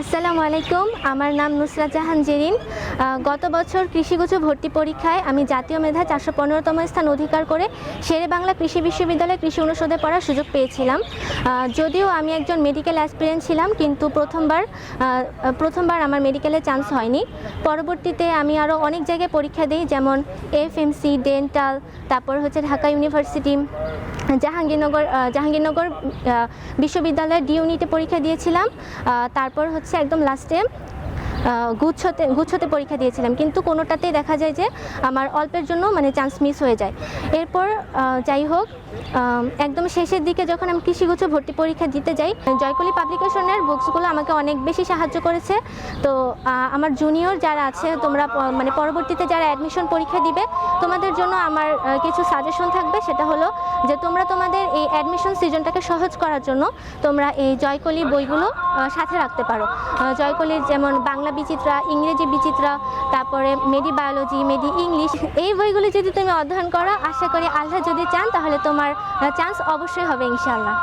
আসসালামু আলাইকুম। আমার নাম নুসরাত জাহান জেরিন। গত বছর কৃষিগুচ্ছ ভর্তি পরীক্ষায় আমি জাতীয় মেধা চারশো পনেরোতম স্থান অধিকার করে শেরে বাংলা কৃষি বিশ্ববিদ্যালয়ে কৃষি অনুষদে পড়ার সুযোগ পেয়েছিলাম। যদিও আমি একজন মেডিকেল অ্যাসপিরেন্ট ছিলাম, কিন্তু প্রথমবার প্রথমবার আমার মেডিকেলে চান্স হয়নি। পরবর্তীতে আমি আরও অনেক জায়গায় পরীক্ষা দিই, যেমন এফএমসি ডেন্টাল তারপর হচ্ছে ঢাকা ইউনিভার্সিটি জাহাঙ্গীরনগর জাহাঙ্গীরনগর বিশ্ববিদ্যালয়ের ডি ইউনিটে পরীক্ষা দিয়েছিলাম। তারপর হচ্ছে একদম লাস্টে গুচ্ছতে গুচ্ছতে পরীক্ষা দিয়েছিলাম। কিন্তু কোনোটাতেই দেখা যায় যে আমার অল্পের জন্য মানে চান্স মিস হয়ে যায়। এরপর যাই হোক একদম শেষের দিকে যখন আমি কৃষিগুচ্ছ ভর্তি পরীক্ষা দিতে যাই, জয়কলি পাবলিকেশনের বুকসগুলো আমাকে অনেক বেশি সাহায্য করেছে। তো আমার জুনিয়র যারা আছে, তোমরা মানে পরবর্তীতে যারা অ্যাডমিশন পরীক্ষা দিবে, তোমাদের জন্য আমার কিছু সাজেশন থাকবে। সেটা হলো যে, তোমরা তোমাদের এই অ্যাডমিশন সিজনটাকে সহজ করার জন্য তোমরা এই জয়কলি বইগুলো সাথে রাখতে পারো। জয়কলির যেমন বাংলা বিচিত্রা, ইংরেজি বিচিত্রা, তারপরে মেডি বায়োলজি মেডি ইংলিশ এই বইগুলো যদি তুমি অধ্যয়ন করো, আশা করি আল্লাহ যদি চান, তাহলে তোমার চান্স অবশ্যই হবে, ইনশাআল্লাহ।